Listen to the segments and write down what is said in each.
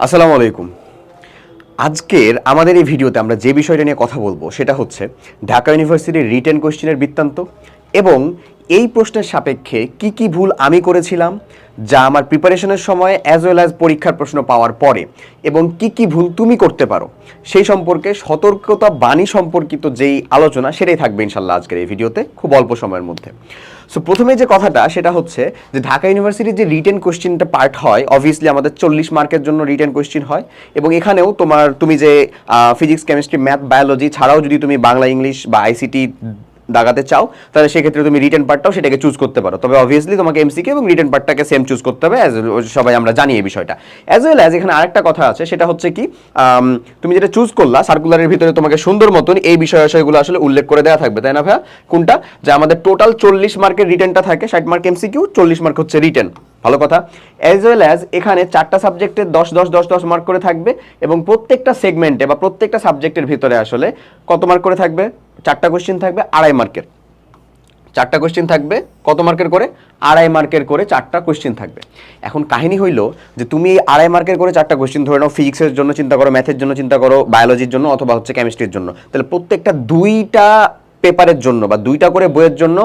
আসসালামু আলাইকুম। আজকের আমাদের এই ভিডিওতে আমরা যে বিষয়টা নিয়ে কথা বলব সেটা হচ্ছে ঢাকা ইউনিভার্সিটির রিটেন কোশ্চেনের বৃত্তান্ত এবং এই প্রশ্নের সাপেক্ষে কি কি ভুল আমি করেছিলাম যা আমার প্রিপারেশনের সময় অ্যাজ ওয়েল অ্যাজ পরীক্ষার প্রশ্ন পাওয়ার পরে এবং কি কি ভুল তুমি করতে পারো সেই সম্পর্কে সতর্কতা বাণী সম্পর্কিত যেই আলোচনা সেটাই থাকবে ইনশাল্লাহ আজকের এই ভিডিওতে খুব অল্প সময়ের মধ্যে। সো প্রথমে যে কথাটা, সেটা হচ্ছে যে ঢাকা ইউনিভার্সিটির যে রিটেন কোশ্চেনটা পার্ট হয় অবভিয়াসলি আমাদের চল্লিশ মার্কের জন্য রিটেন কোশ্চেন হয়। এবং এখানেও তোমার, তুমি যে ফিজিক্স কেমিস্ট্রি ম্যাথ বায়োলজি ছাড়াও যদি তুমি বাংলা ইংলিশ বা আইসিটি দাগাতে চাও, তাহলে সেক্ষেত্রে তুমি রিটেন পার্টটাও সেটাকে চুজ করতে পারো। তবে অবভিয়াসলি তোমাকে এমসিকে এবং রিটেন পার্টটাকে সেম চুজ করতে হবে অ্যাজ সবাই আমরা জানি এই বিষয়টা। অ্যাজ ওয়েল অ্যাজ এখানে আরেকটা কথা আছে, সেটা হচ্ছে কি তুমি যেটা চুজ করলা সার্কুলারের ভিতরে তোমাকে সুন্দর মতন এই বিষয় বিষয়গুলো আসলে উল্লেখ করে দেওয়া থাকবে, তাই না ভাইয়া? কোনটা? যে আমাদের টোটাল চল্লিশ মার্কের রিটেনটা থাকে, ষাট মার্ক এমসিকিউ চল্লিশ মার্ক হচ্ছে রিটেন ভালো কথা? অ্যাজ ওয়েল অ্যাজ এখানে চারটা সাবজেক্টে দশ দশ দশ দশ মার্ক করে থাকবে, এবং প্রত্যেকটা সেগমেন্টে বা প্রত্যেকটা সাবজেক্টের ভিতরে আসলে কত মার্ক করে থাকবে? চারটা কোশ্চেন থাকবে আড়াই মার্কের চারটা কোশ্চেন থাকবে, কত মার্কের করে? আড়াই মার্কের করে চারটা কোশ্চেন থাকবে। এখন কাহিনী হইল যে তুমি এই আড়াই মার্কের করে চারটা কোশ্চেন ধরে নাও ফিজিক্সের জন্য চিন্তা করো ম্যাথের জন্য চিন্তা করো বায়োলজির জন্য অথবা হচ্ছে কেমিস্ট্রির জন্য। তাহলে প্রত্যেকটা দুইটা পেপারের জন্য বা দুইটা করে বইয়ের জন্য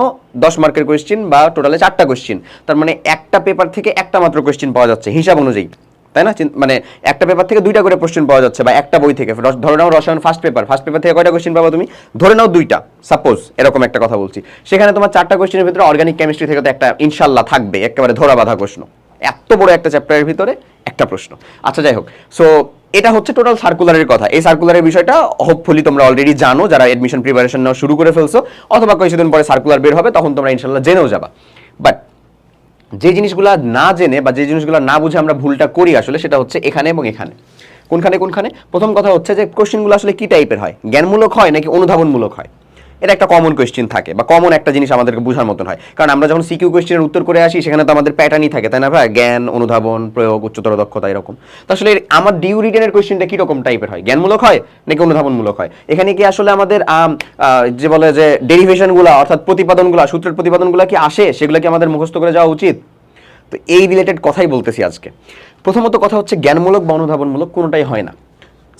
দশ মার্কের কোশ্চেন বা টোটালে চারটা কোশ্চেন তার মানে একটা পেপার থেকে একটা মাত্র কোশ্চেন পাওয়া যাচ্ছে হিসাব অনুযায়ী। তাই না? মানে একটা পেপার থেকে দুইটা করে কোশ্চেন পাওয়া যাচ্ছে বা একটা বই থেকে। ধরে নাও রসায়ন ফার্স্ট পেপার ফার্স্ট পেপার থেকে কয়টা কোশ্চেন পাবো তুমি? ধরে নাও দুইটা সাপোজ এরকম একটা কথা বলছি। সেখানে তোমার চারটা কোশ্চেনের ভিতরে অর্গানিক কেমিস্ট্রি থেকে তো একটা ইনশাল্লাহ থাকবে, একেবারে ধরা বাঁধা প্রশ্ন। এত বড় একটা চ্যাপ্টারের ভিতরে একটা প্রশ্ন। আচ্ছা যাই হোক। সো এটা হচ্ছে টোটাল সার্কুলারের কথা। এই সার্কুলারের বিষয়টা হোপফুলি তোমরা অলরেডি জানো, যারা এডমিশন প্রিপারেশন নেওয়া শুরু করে ফেলছো, অথবা কিছুদিন পরে সার্কুলার বের হবে, তখন তোমরা ইনশাল্লাহ জেনেও যাবা। বাট যে জিনিসগুলা না জেনে বা যে জিনিসগুলো না বুঝে আমরা ভুলটা করি আসলে, সেটা হচ্ছে এখানে এবং এখানে। কোনখানে কোনখানে? প্রথম কথা হচ্ছে যে কোশ্চেনগুলো আসলে কি টাইপের হয়? জ্ঞানমূলক হয় নাকি অনুধাবনমূলক হয়? এটা একটা কমন কোয়েশ্চেন থাকে বা কমন একটা জিনিস আমাদেরকে বোঝার মতন হয়। কারণ আমরা যখন সিকিউ কোয়েশ্চেনের উত্তর করে আসি, সেখানে তো আমাদের প্যাটার্নই থাকে, তাই না ভাই? জ্ঞান, অনুধাবন, প্রয়োগ, উচ্চতর দক্ষতা এরকম। তো আসলে আমার ডিউ রিটেনের কোয়েশ্চেনটা কীরকম টাইপের হয়? জ্ঞানমূলক হয় নাকি অনুধাবনমূলক হয়? এখানে কি আসলে আমাদের যে বলে যে ডেরিভেশনগুলো অর্থাৎ প্রতিপাদনগুলো, সূত্রের প্রতিপাদনগুলো কি আসে? সেগুলো কি আমাদের মুখস্থ করে যাওয়া উচিত? তো এই রিলেটেড কথাই বলতেছি আজকে। প্রথমত কথা হচ্ছে জ্ঞানমূলক বা অনুধাবনমূলক কোনোটাই হয় না।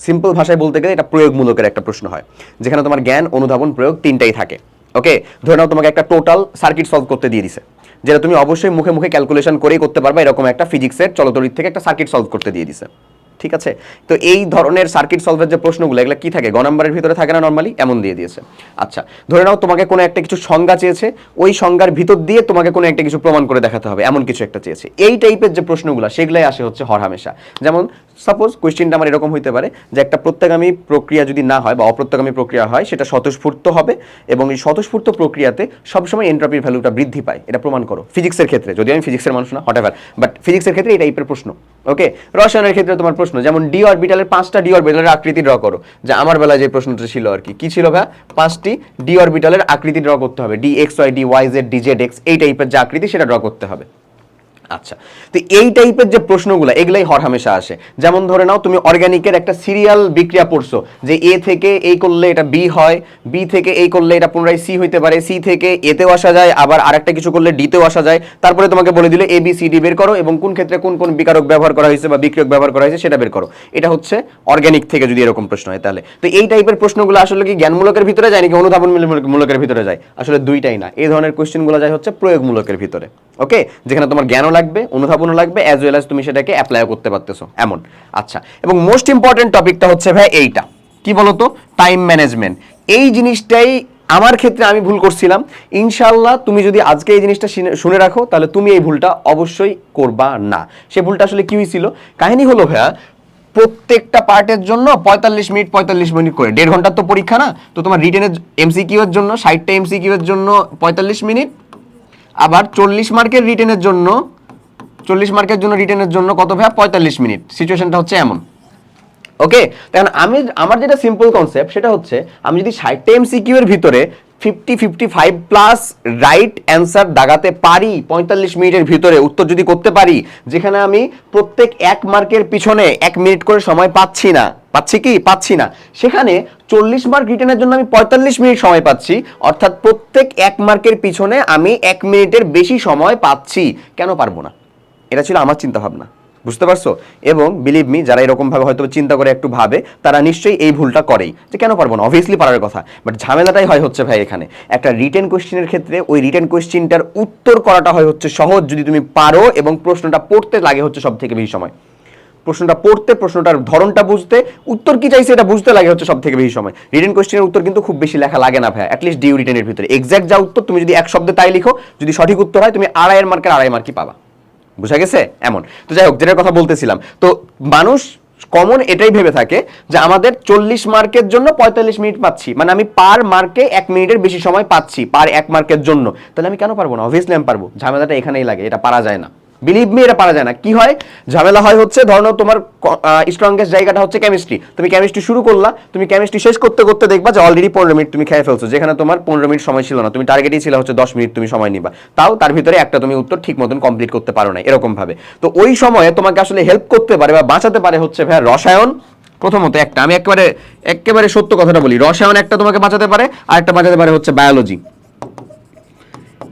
সিম্পল ভাষায় বলতে গেলে এটা প্রয়োগমূলকের একটা প্রশ্ন হয়। যেখানে তোমার জ্ঞান, অনুধাবন, প্রয়োগ তিনটাই থাকে। ওকে ধরে নাও তোমাকে একটা টোটাল সার্কিট সলভ করতে দিয়ে দিছে। যেটা তুমি অবশ্যই মুখে মুখে ক্যালকুলেশন করেই করতে পারবে, এরকম একটা ফিজিক্সের চলতরিত থেকে একটা সার্কিট সলভ করতে দিয়ে দিছে। ঠিক আছে? তো এই ধরনের সার্কিট সলভের যে প্রশ্নগুলো, এগুলো কি থাকে? গ নাম্বারের ভিতরে থাকে না নর্মালি এমন দিয়ে দিয়েছে। আচ্ছা ধরে নাও তোমাকে কোনো একটা কিছু সংজ্ঞা চেয়েছে, ওই সংজ্ঞার ভিতর দিয়ে তোমাকে কোনো একটা কিছু প্রমাণ করে দেখাতে হবে, এমন কিছু একটা চেয়েছে। এই টাইপের যে প্রশ্নগুলো, সেগুলাই আসে হচ্ছে হরহামেশা যেমন সাপোজ কোয়েশ্চেনটা আমার এরকম হইতে পারে যে একটা প্রত্যাগামী প্রক্রিয়া যদি না হয় বা অপ্রত্যাগামী প্রক্রিয়া হয়, সেটা স্বতঃস্ফূর্ত হবে এবং এই স্বতঃস্ফূর্ত প্রক্রিয়াতে সবসময় এন্ট্রপির ভ্যালুটা বৃদ্ধি পায়। এটা প্রমাণ করো। ফিজিক্সের ক্ষেত্রে, যদি আমি ফিজিক্সের মানুষ না হটেভার বাট ফিজিক্সের ক্ষেত্রে এই টাইপের প্রশ্ন ওকে রসায়নের ক্ষেত্রে তোমার প্রশ্ন যেমন ডি অরবিটালের পাঁচটা ডি অরবিটালের আকৃতি ড্র করো। যে আমার বেলায় যে প্রশ্নটা ছিল আর কি। কি ছিল ভাই? পাঁচটি ডি অরবিটালের আকৃতি ড্র করতে হবে। D X Y D Y Z D Z X এই টাইপের যে আকৃতি, সেটা ড্র করতে হবে। আচ্ছা তো এই টাইপের যে প্রশ্নগুলো, এগুলাই হরহামেশা আসে। যেমন ধরে নাও, তুমি অর্গানিকের একটা সিরিয়াল বিক্রিয়া পড়ছো, যে এ থেকে এই করলে এটা বি হয় বি থেকে এই করলে এটা পুনরায় সি হইতে পারে সি থেকে এতেও আসা যায়, আবার আরেকটা কিছু করলে ডিতেও আসা যায়। তারপরে তোমাকে বলে দিলে এ বি সি ডি বের করো এবং কোন ক্ষেত্রে কোন কোন বিকারক ব্যবহার করা হয়েছে বা বিক্রিয়ক ব্যবহার করা হয়েছে সেটা বের করো। এটা হচ্ছে অর্গানিক থেকে যদি এরকম প্রশ্ন হয় তাহলে। তো এই টাইপের প্রশ্নগুলো আসলে কি জ্ঞানমূলকের ভিতরে যায় নাকি অনুধাবন মূলকের ভিতরে যায়? আসলে দুইটাই না। এই ধরনের কোশ্চেনগুলো যায় হচ্ছে প্রয়োগমূলকের ভিতরে। ওকে যেখানে তোমার জ্ঞানও লাগবে, অনুধাবনও লাগবে অ্যাজ ওয়েল অ্যাজ তুমি সেটাকে অ্যাপ্লাইও করতে পারতেছো, এমন। আচ্ছা এবং মোস্ট ইম্পর্টেন্ট টপিকটা হচ্ছে ভাই এইটা। কি বলতো? টাইম ম্যানেজমেন্ট এই জিনিসটাই আমার ক্ষেত্রে আমি ভুল করছিলাম। ইনশাল্লাহ তুমি যদি আজকে এই জিনিসটা শুনে- রাখো, তাহলে তুমি এই ভুলটা অবশ্যই করবা না। সে ভুলটা আসলে কি হয়েছিল কাহিনী হলো ভাইয়া, প্রত্যেকটা পার্টের জন্য পঁয়তাল্লিশ মিনিট পঁয়তাল্লিশ মিনিট করে। দেড় ঘণ্টার তো পরীক্ষা না? তো তোমার রিটেনের এমসিকিউ এর জন্য, ষাটটা এমসিকিউ এর জন্য পঁয়তাল্লিশ মিনিট, আবার চল্লিশ মার্কের রিটেনের জন্য চল্লিশ মার্কের জন্য রিটেনের জন্য কত ভাইয়া? পঁয়তাল্লিশ মিনিট। সিচুয়েশনটা হচ্ছে এমন। ওকে তখন আমি, আমার যেটা সিম্পল কনসেপ্ট সেটা হচ্ছে, আমি যদি ষাটটা এমসিকিউ এর ভিতরে fifty fifty five plus right answer দাগাতে পারি, পঁয়তাল্লিশ মিনিটের ভিতরে উত্তর যদি করতে পারি, যেখানে আমি প্রত্যেক এক মার্কের পিছনে এক মিনিট করে সময় পাচ্ছি না। পাচ্ছি কি? পাচ্ছি না। সেখানে চল্লিশ মার্ক রিটার্নের জন্য আমি পঁয়তাল্লিশ মিনিট সময় পাচ্ছি, অর্থাৎ প্রত্যেক এক মার্কের পিছনে আমি এক মিনিটের বেশি সময় পাচ্ছি। কেন পারব না? এটা ছিল আমার চিন্তা ভাবনা বুঝতে পারছ? এবং বিলিভ মি যারা এরকম ভাবে হয়তো চিন্তা করে একটু ভাবে, তারা নিশ্চয়ই এই ভুলটা করেই। যে কেন পারব না? অবভিয়াসলি পারার কথা। বাট ঝামেলাটাই হয় হচ্ছে ভাই এখানে। একটা রিটেন কোশ্চেনের ক্ষেত্রে ওই রিটেন কোশ্চেনটার উত্তর করাটা হয় হচ্ছে সহজ, যদি তুমি পারো এবং প্রশ্নটা পড়তে লাগে হচ্ছে সব থেকে বেশি সময়। প্রশ্নটা পড়তে, প্রশ্নটার ধরনটা বুঝতে, উত্তর কি চাইছে এটা বুঝতে লাগে হচ্ছে সব থেকে বেশি সময়। রিটেন কোশ্চেনের উত্তর কিন্তু খুব বেশি লেখা লাগে না ভাই অ্যাটলিস্ট ডিউ রিটেনের ভিতরে। এক্সাক্ট যা উত্তর, তুমি যদি এক শব্দে তাই লিখো, যদি সঠিক উত্তর হয়, তুমি আড়াইয়ের মার্কের আড়াই মার্কই পাবা। বুঝা গেছে? এমন। তো যাই হোক, যেটার কথা বলতেছিলাম। তো মানুষ কমন এটাই ভেবে থাকে যে আমাদের চল্লিশ মার্কের জন্য পঁয়তাল্লিশ মিনিট পাচ্ছি। মানে আমি পার মার্কে এক মিনিটের বেশি সময় পাচ্ছি, পার এক মার্কের জন্য। তাহলে আমি কেন পারব না? অবভিয়াসলি আমি পারব। ঝামেলাটা এখানেই লাগে, এটা পারা যায় না। বিলিভ মি এটা পারা যায় না। কি হয়? ঝামেলা হয় হচ্ছে, ধরো তোমার স্ট্রংগেস্ট জায়গাটা হচ্ছে কেমিস্ট্রি তুমি কেমিস্ট্রি শুরু করলা, তুমি কেমিস্ট্রি শেষ করতে করতে দেখবা যে অলরেডি পনেরো মিনিট তুমি খেয়ে ফেলছো। যেখানে তোমার পনেরো মিনিট সময় ছিল না। তুমি টার্গেটই ছিল হচ্ছে দশ মিনিট তুমি সময় নিবা। তাও তার ভিতরে একটা তুমি উত্তর ঠিক মতন কমপ্লিট করতে পারো না এরকম ভাবে তো ওই সময়ে তোমাকে আসলে হেল্প করতে পারে বা বাঁচাতে পারে হচ্ছে ভাই রসায়ন। প্রথমত একটা, আমি একেবারে একেবারে সত্য কথাটা বলি। রসায়ন একটা তোমাকে বাঁচাতে পারে আর একটা বাঁচাতে পারে হচ্ছে বায়োলজি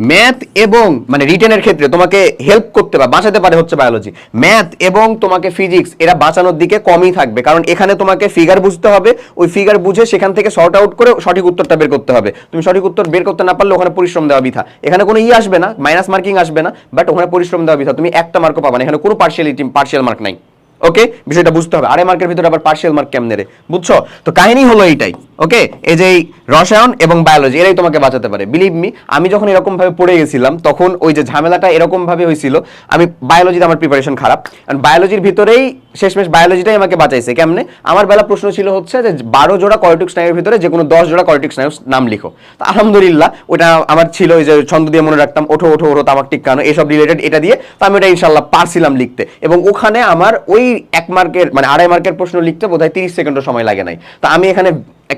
ম্যাথ এবং মানে রিটেনের ক্ষেত্রে তোমাকে হেল্প করতে বা বাঁচাতে পারে হচ্ছে বায়োলজি ম্যাথ এবং তোমাকে ফিজিক্স এরা বাঁচানোর দিকে কমই থাকবে। কারণ এখানে তোমাকে ফিগার বুঝতে হবে, ওই ফিগার বুঝে সেখান থেকে শর্ট আউট করে সঠিক উত্তরটা বের করতে হবে। তুমি সঠিক উত্তর বের করতে না পারলে ওখানে পরিশ্রম দেওয়া বিথা। এখানে কোনো ই আসবে না মাইনাস মার্কিং আসবে না বাট ওখানে পরিশ্রম দেওয়া বিথা। তুমি একটা মার্কও পাবে না, এখানে কোনো পার্সিয়ালিটি পার্সিয়াল মার্ক নাই। ওকে বিষয়টা বুঝতে হবে। আড়াই মার্কের ভিতরে আবার পার্সিয়াল মার্ক কেমনে রে? বুঝছ? তো কাহিনী হলো এইটাই। ওকে এই যে রসায়ন এবং বায়োলজি এরাই তোমাকে বাঁচাতে পারে। বিলিভ মি আমি যখন এরকম ভাবে পড়ে গেছিলাম, তখন ওই যে ঝামেলাটা এরকম ভাবে হয়েছিল। আমি বায়োলজিতে আমার প্রিপারেশন খারাপ। কারণ বায়োলজির ভিতরেই শেষমেশ বায়োলজিটাই আমাকে বাঁচাইছে। কেমনে? আমার বেলা প্রশ্ন ছিল হচ্ছে যে বারো জোড়া কর্টিক স্নায়ুর ভিতরে যে কোনো দশ জোড়া কর্টিক স্নায়ুর নাম লিখো। তো আলহামদুলিল্লাহ, ওটা আমার ছিল ওই যে ছন্দ দিয়ে মনে রাখতাম, ওঠো ওঠো ওঠো, তামাক টিকানো এসব রিলেটেড এটা দিয়ে। তো আমি ওটা ইনশাল্লাহ পারছিলাম লিখতে। এবং ওখানে আমার ওই এক মার্কের মানে আড়াই মার্কের প্রশ্ন লিখতে বোধহয় তিরিশ সেকেন্ডও সময় লাগে নাই। তো আমি এখানে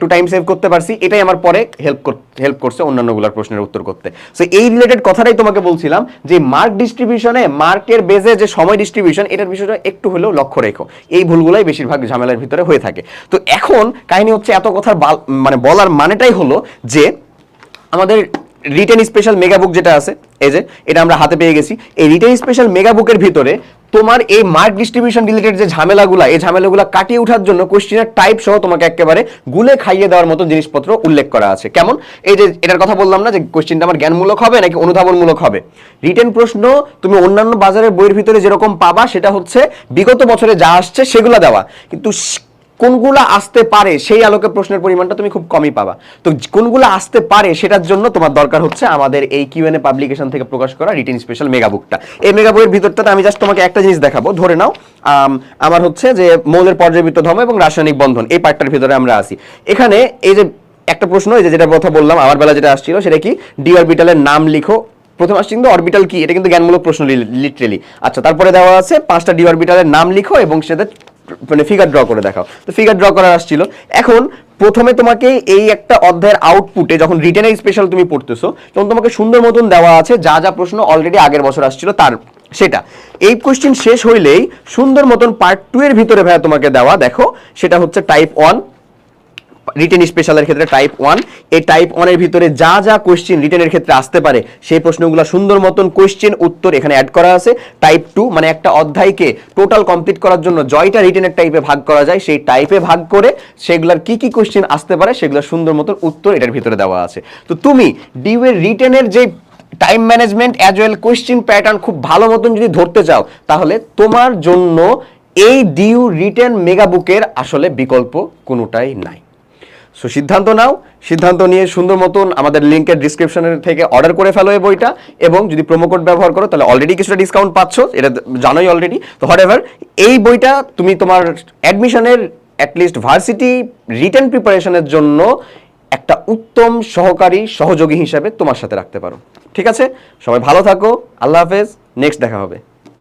একটু টাইম সেভ করতে পারছি, এটাই আমার পরে হেল্প হেল্প করছে অন্যান্যগুলোর প্রশ্নের উত্তর করতে। সো এই রিলেটেড কথাটাই তোমাকে বলছিলাম যে মার্ক ডিস্ট্রিবিউশনে মার্কের বেজে যে সময় ডিস্ট্রিবিউশন এটার বিষয়টা একটু হলেও লক্ষ্য রেখো। এই ভুলগুলাই বেশিরভাগ ঝামেলার ভিতরে হয়ে থাকে। তো এখন কাহিনী হচ্ছে এত কথার মানে বলার মানেটাই হলো যে আমাদের রিটেন স্পেশাল মেগাবুক যেটা আছে, এই যে, এটা আমরা হাতে পেয়ে গেছি। এই রিটেন স্পেশাল মেগাবুকের ভিতরে তোমার এই মার্ক ডিস্ট্রিবিউশন রিলেটেড যে ঝামেলাগুলা, এই ঝামেলাগুলা কাটিয়ে ওঠার জন্য কোশ্চেনের টাইপ সহ তোমাকে একেবারে গুলে খাইয়ে দেওয়ার মতো জিনিসপত্র উল্লেখ করা আছে। কেমন? এই যে, এটার কথা বললাম না যে কোশ্চেনটা আমার জ্ঞানমূলক হবে নাকি অনুধাবনমূলক হবে? রিটেন প্রশ্ন, তুমি অন্যান্য বাজারের বইয়ের ভিতরে যেরকম পাবা, সেটা হচ্ছে বিগত বছরে যা আসছে সেগুলো দেওয়া। কিন্তু কোনগুলা আসতে পারে সেই আলোকে প্রশ্নের পরিমাণটা তুমি খুব কমই পাবা। তো কোনগুলা আসতে পারে সেটার জন্য তোমার দরকার হচ্ছে আমাদের এই কিউএনএ পাবলিকেশন থেকে প্রকাশ করা রিটেন স্পেশাল মেগা বুকটা এই মেগা বইয়ের ভিতরটাতে আমি জাস্ট তোমাকে একটা জিনিস দেখাবো ধরে নাও আম, আমার হচ্ছে যে মৌলের পর্যায়বৃত্ত ধর্ম এবং রাসায়নিক বন্ধন এই পার্টটার ভিতরে আমরা আসি এখানে এই যে একটা প্রশ্ন এই যে যেটা কথা বললাম আমার বেলা যেটা আসছিল সেটা কি? ডি অরবিটালের নাম লিখো। প্রথম আসছে কিন্তু অরবিটাল কি? এটা কিন্তু জ্ঞানমূলক প্রশ্ন লিটারেলি আচ্ছা তারপরে দেওয়া আছে পাঁচটা ডি অরবিটালের নাম লিখো এবং সেটা মানে ফিগার ড্র করে দেখাও। তো ফিগার ড্র করা আসছিল। এখন প্রথমে তোমাকে এই একটা অধ্যায়ের আউটপুটে যখন রিটেনের স্পেশাল তুমি পড়তেছো, তখন তোমাকে সুন্দর মতন দেওয়া আছে, যা যা প্রশ্ন অলরেডি আগের বছর আসছিল তার, সেটা। এই কোয়েশ্চেন শেষ হইলেই সুন্দর মতন পার্ট টু এর ভিতরে ভাইয়া তোমাকে দেওয়া, দেখো, সেটা হচ্ছে টাইপ ওয়ান রিটেন স্পেশালের ক্ষেত্রে টাইপ ওয়ান এই টাইপ ওয়ানের ভিতরে যা যা কোশ্চেন রিটেনের ক্ষেত্রে আসতে পারে, সেই প্রশ্নগুলো সুন্দর মতন কোশ্চেন উত্তর এখানে অ্যাড করা আছে। টাইপ টু মানে একটা অধ্যায়কে টোটাল কমপ্লিট করার জন্য জয়টা রিটেনের টাইপে ভাগ করা যায়। সেই টাইপে ভাগ করে সেগুলোর কি কি কোশ্চেন আসতে পারে, সেগুলো সুন্দর মতন উত্তর এটার ভিতরে দেওয়া আছে। তো তুমি ডিউ এর রিটেনের যে time management as well question pattern খুব ভালো মতন যদি ধরতে চাও, তাহলে তোমার জন্য এই ডিউ রিটেন মেগাবুকের আসলে বিকল্প কোনোটাই নাই। সো সিদ্ধান্ত নাও। সিদ্ধান্ত নিয়ে সুন্দর মতন আমাদের লিঙ্কের ডিসক্রিপশনের থেকে অর্ডার করে ফেলো এই বইটা এবং যদি প্রোমো কোড ব্যবহার করো, তাহলে অলরেডি কিছুটা ডিসকাউন্ট পাচ্ছ। এটা জানোই অলরেডি তো হোয়াট এভার এই বইটা তুমি তোমার অ্যাডমিশনের অ্যাটলিস্ট ভার্সিটি রিটেন প্রিপারেশনের জন্য একটা উত্তম সহকারী সহযোগী হিসাবে তোমার সাথে রাখতে পারো। ঠিক আছে? সবাই ভালো থাকো। আল্লাহ হাফেজ। নেক্সট দেখা হবে।